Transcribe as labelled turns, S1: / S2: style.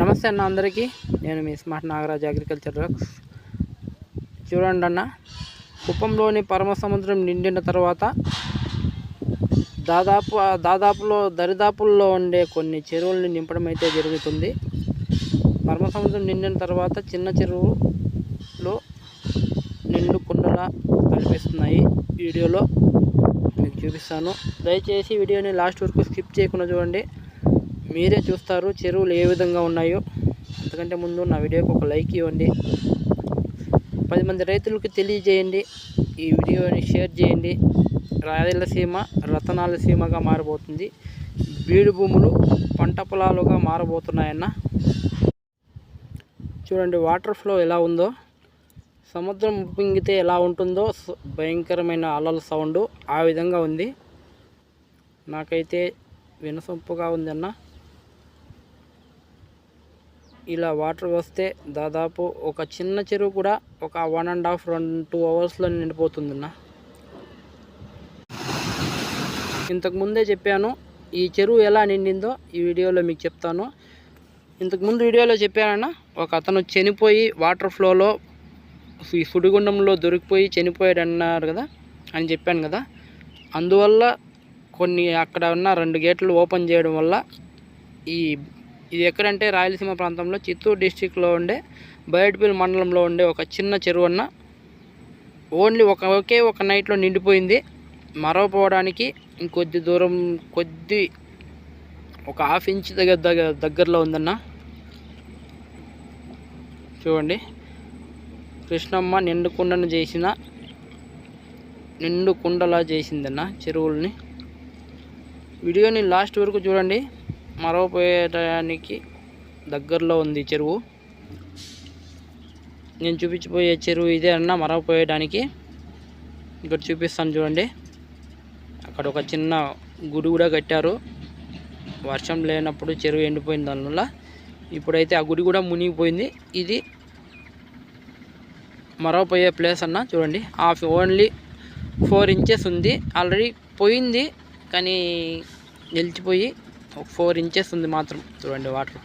S1: నమస్తే అన్న అందరికీ. నేను మీ స్మార్ట్ నాగరాజ్ అగ్రికల్చర్ వర్క్స్ చూడండి అన్న కుప్పంలోని పరమ సముద్రం నిండిన తర్వాత దాదాపు దాదాపులో దరిదాపుల్లో ఉండే కొన్ని చెరువుల్ని నింపడం అయితే జరుగుతుంది. పరమ సముద్రం నిండిన తర్వాత చిన్న చెరువులో నిండు కుండలా కనిపిస్తున్నాయి. వీడియోలో మీకు చూపిస్తాను. దయచేసి వీడియోని లాస్ట్ వరకు స్కిప్ చేయకుండా చూడండి. మీరే చూస్తారు చెరువులు ఏ విధంగా ఉన్నాయో. అంతకంటే ముందు నా వీడియోకి ఒక లైక్ ఇవ్వండి. పది మంది రైతులకు తెలియజేయండి. ఈ వీడియోని షేర్ చేయండి. రాయలసీమ రతనాలసీమగా మారబోతుంది. బీడు భూములు పంట పొలాలుగా మారబోతున్నాయన్న. చూడండి వాటర్ ఫ్లో ఎలా ఉందో. సముద్రం ఉప్పొంగితే ఎలా ఉంటుందో. భయంకరమైన అలల సౌండ్ ఆ విధంగా ఉంది. నాకైతే వినసొంపుగా ఉందన్న. ఇలా వాటర్ వస్తే దాదాపు ఒక చిన్న చెరువు కూడా ఒక వన్ అండ్ హాఫ్ రెండు టూ అవర్స్లో నిండిపోతుందన్న. ఇంతకుముందే చెప్పాను ఈ చెరువు ఎలా నిండిందో ఈ వీడియోలో మీకు చెప్తాను. ఇంతకుముందు వీడియోలో చెప్పానన్న ఒక అతను చనిపోయి వాటర్ ఫ్లోలో ఈ సుడిగుండంలో దొరికిపోయి చనిపోయాడు అన్నారు కదా అని చెప్పాను కదా. అందువల్ల కొన్ని అక్కడ ఉన్న రెండు గేట్లు ఓపెన్ చేయడం వల్ల ఈ ఇది ఎక్కడంటే రాయలసీమ ప్రాంతంలో చిత్తూరు డిస్టిక్లో ఉండే బయటపల్లి మండలంలో ఉండే ఒక చిన్న చెరువు అన్న ఓన్లీ ఒక ఒకే ఒక నైట్లో నిండిపోయింది. మరవపోవడానికి ఇంకొద్ది దూరం కొద్ది ఒక హాఫ్ ఇంచ్ దగ్గర దగ్గర దగ్గరలో ఉందన్న. చూడండి. కృష్ణమ్మ నిండు కుండను చేసిన నిండు కుండలా చేసిందన్న చెరువుల్ని. వీడియోని లాస్ట్ వరకు చూడండి. మరవపోయడానికి దగ్గరలో ఉంది చెరువు. నేను చూపించిపోయే చెరువు ఇదే అన్న మరవపోయడానికి ఇక్కడ చూపిస్తాను చూడండి. అక్కడ ఒక చిన్న గుడి కూడా కట్టారు. వర్షం లేనప్పుడు చెరువు ఎండిపోయింది దానివల్ల ఇప్పుడైతే ఆ గుడి కూడా మునిగిపోయింది. ఇది మరవపోయే ప్లేస్ అన్న చూడండి. హాఫ్ ఓన్లీ ఫోర్ ఇంచెస్ ఉంది. ఆల్రెడీ పోయింది కానీ నిలిచిపోయి ఒక ఫోర్ ఇంచెస్ ఉంది మాత్రం. చూడండి వాటర్.